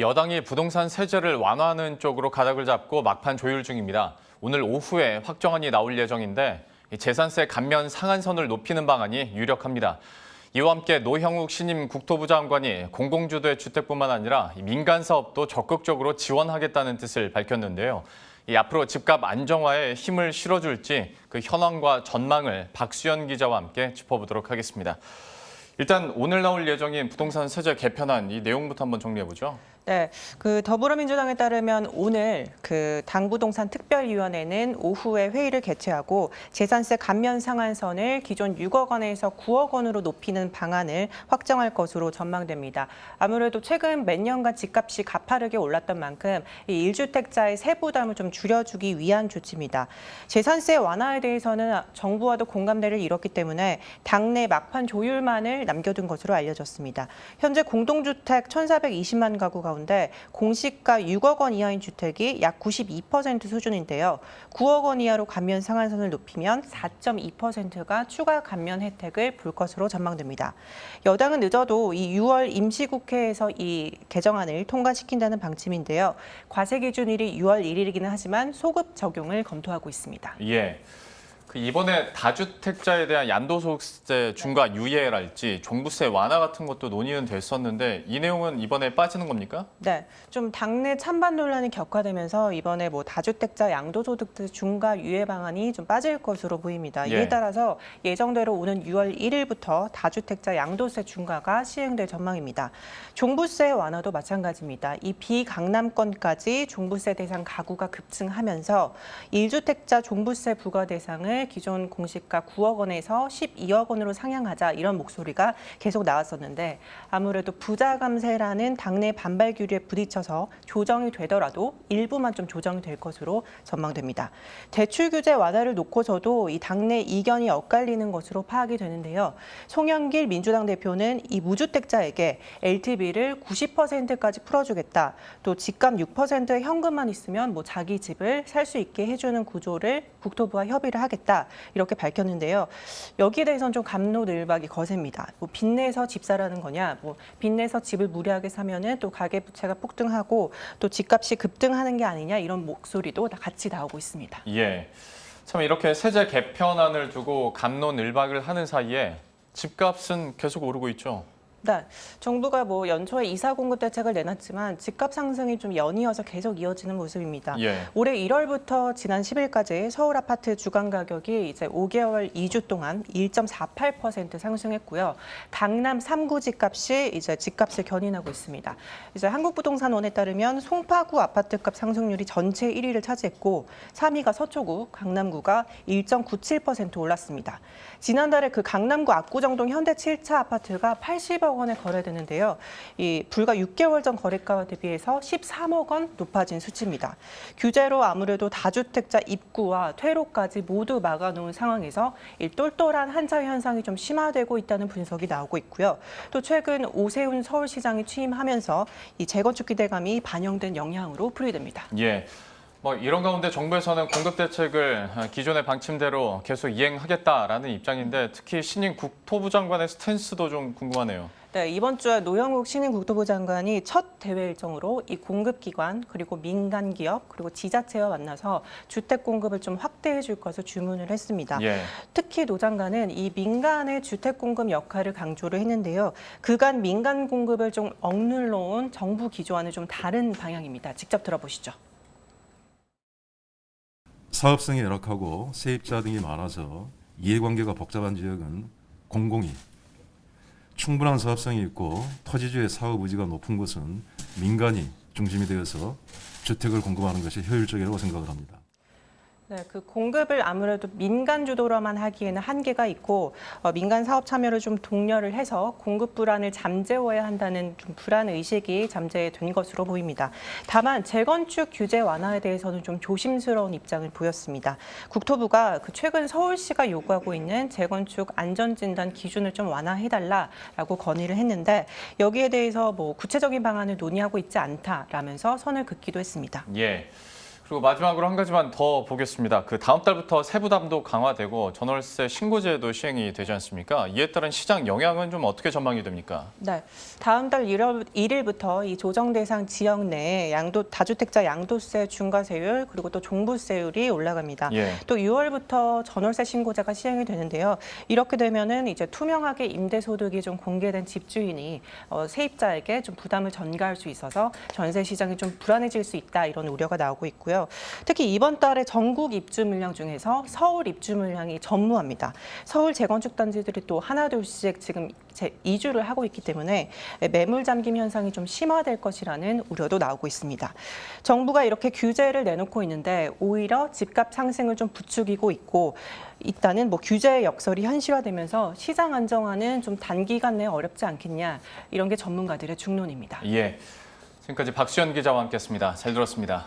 여당이 부동산 세제를 완화하는 쪽으로 가닥을 잡고 막판 조율 중입니다. 오늘 오후에 확정안이 나올 예정인데 이 재산세 감면 상한선을 높이는 방안이 유력합니다. 이와 함께 노형욱 신임 국토부 장관이 공공주도의 주택뿐만 아니라 이 민간 사업도 적극적으로 지원하겠다는 뜻을 밝혔는데요. 이 앞으로 집값 안정화에 힘을 실어줄지 그 현황과 전망을 박수현 기자와 함께 짚어보도록 하겠습니다. 일단 오늘 나올 예정인 부동산 세제 개편안 이 내용부터 한번 정리해보죠. 네, 그 더불어민주당에 따르면 오늘 그 당부동산 특별위원회는 오후에 회의를 개최하고 재산세 감면 상한선을 기존 6억 원에서 9억 원으로 높이는 방안을 확정할 것으로 전망됩니다. 아무래도 최근 몇 년간 집값이 가파르게 올랐던 만큼 이 1주택자의 세부담을 좀 줄여주기 위한 조치입니다. 재산세 완화에 대해서는 정부와도 공감대를 이뤘기 때문에 당내 막판 조율만을 남겨둔 것으로 알려졌습니다. 현재 공동주택 1,420만 가구 가 운데 공시가 6억 원 이하인 주택이 약 92% 수준인데요. 9억 원 이하로 감면 상한선을 높이면 4.2%가 추가 감면 혜택을 볼 것으로 전망됩니다. 여당은 늦어도 이 6월 임시국회에서 이 개정안을 통과시킨다는 방침인데요. 과세 기준일이 6월 1일이기는 하지만 소급 적용을 검토하고 있습니다. 예. 그 이번에 다주택자에 대한 양도소득세 중과 유예랄지 종부세 완화 같은 것도 논의는 됐었는데 이 내용은 이번에 빠지는 겁니까? 네, 좀 당내 찬반 논란이 격화되면서 이번에 뭐 다주택자 양도소득세 중과 유예 방안이 좀 빠질 것으로 보입니다. 이에 예. 따라서 예정대로 오는 6월 1일부터 다주택자 양도세 중과가 시행될 전망입니다. 종부세 완화도 마찬가지입니다. 이 비강남권까지 종부세 대상 가구가 급증하면서 1주택자 종부세 부과 대상을 기존 공시가 9억 원에서 12억 원으로 상향하자 이런 목소리가 계속 나왔었는데 아무래도 부자 감세라는 당내 반발 규리에 부딪혀서 조정이 되더라도 일부만 좀 조정이 될 것으로 전망됩니다. 대출 규제 완화를 놓고서도 이 당내 이견이 엇갈리는 것으로 파악이 되는데요. 송영길 민주당 대표는 이 무주택자에게 LTV를 90%까지 풀어주겠다. 또 집값 6%의 현금만 있으면 뭐 자기 집을 살 수 있게 해주는 구조를 국토부와 협의를 하겠다. 이렇게 밝혔는데요. 여기에 대해서는 좀 감로늘박이 거셉니다. 뭐 빚내서 집 사라는 거냐, 뭐 빚내서 집을 무리하게 사면은 또 가계 부채가 폭등하고 또 집값이 급등하는 게 아니냐 이런 목소리도 다 같이 나오고 있습니다. 예. 참 이렇게 세제 개편안을 두고 감론을박을 하는 사이에 집값은 계속 오르고 있죠. 네, 정부가 뭐 연초에 이사 공급 대책을 내놨지만 집값 상승이 좀 연이어서 계속 이어지는 모습입니다. 예. 올해 1월부터 지난 10일까지 서울 아파트 주간 가격이 이제 5개월 2주 동안 1.48% 상승했고요. 강남 3구 집값이 이제 집값을 견인하고 있습니다. 이제 한국부동산원에 따르면 송파구 아파트값 상승률이 전체 1위를 차지했고 3위가 서초구, 강남구가 1.97% 올랐습니다. 지난달에 그 강남구 압구정동 현대 7차 아파트가 80억 원에 거래되는데요. 이 불과 6개월 전 거래가와 대비해서 13억 원 높아진 수치입니다. 규제로 아무래도 다주택자 입구와 퇴로까지 모두 막아놓은 상황에서 이 똘똘한 한자 현상이 좀 심화되고 있다는 분석이 나오고 있고요. 또 최근 오세훈 서울시장이 취임하면서 이 재건축 기대감이 반영된 영향으로 풀이됩니다. 예. 뭐 이런 가운데 정부에서는 공급 대책을 기존의 방침대로 계속 이행하겠다라는 입장인데 특히 신임 국토부 장관의 스탠스도 좀 궁금하네요. 네, 이번 주에 노영욱 신임 국토부 장관이 첫 대회 일정으로 이 공급기관 그리고 민간 기업 그리고 지자체와 만나서 주택 공급을 좀 확대해 줄 것을 주문을 했습니다. 예. 특히 노 장관은 이 민간의 주택 공급 역할을 강조를 했는데요. 그간 민간 공급을 좀 억눌러 온 정부 기조와는 좀 다른 방향입니다. 직접 들어보시죠. 사업성이 열악하고 세입자 등이 많아서 이해관계가 복잡한 지역은 공공이 충분한 사업성이 있고 토지주의 사업 의지가 높은 곳은 민간이 중심이 되어서 주택을 공급하는 것이 효율적이라고 생각을 합니다. 네, 그 공급을 아무래도 민간 주도로만 하기에는 한계가 있고 어, 민간 사업 참여를 좀 독려를 해서 공급 불안을 잠재워야 한다는 좀 불안 의식이 잠재된 것으로 보입니다. 다만 재건축 규제 완화에 대해서는 좀 조심스러운 입장을 보였습니다. 국토부가 그 최근 서울시가 요구하고 있는 재건축 안전진단 기준을 좀 완화해달라라고 건의를 했는데 여기에 대해서 뭐 구체적인 방안을 논의하고 있지 않다라면서 선을 긋기도 했습니다. 예. 그리고 마지막으로 한 가지만 더 보겠습니다. 그 다음 달부터 세부담도 강화되고 전월세 신고제도 시행이 되지 않습니까? 이에 따른 시장 영향은 좀 어떻게 전망이 됩니까? 네, 다음 달 1월 1일부터 이 조정 대상 지역 내에 양도 다주택자 양도세 중과세율 그리고 또 종부세율이 올라갑니다. 예. 또 6월부터 전월세 신고제가 시행이 되는데요. 이렇게 되면은 이제 투명하게 임대 소득이 좀 공개된 집주인이 어, 세입자에게 좀 부담을 전가할 수 있어서 전세 시장이 좀 불안해질 수 있다 이런 우려가 나오고 있고요. 특히 이번 달에 전국 입주 물량 중에서 서울 입주 물량이 전무합니다. 서울 재건축 단지들이 또 하나둘씩 지금 재- 이주를 하고 있기 때문에 매물 잠김 현상이 좀 심화될 것이라는 우려도 나오고 있습니다. 정부가 이렇게 규제를 내놓고 있는데 오히려 집값 상승을 좀 부추기고 있고 일단은 뭐 규제의 역설이 현실화되면서 시장 안정화는 좀 단기간 내에 어렵지 않겠냐 이런 게 전문가들의 중론입니다. 예. 지금까지 박수현 기자와 함께했습니다. 잘 들었습니다.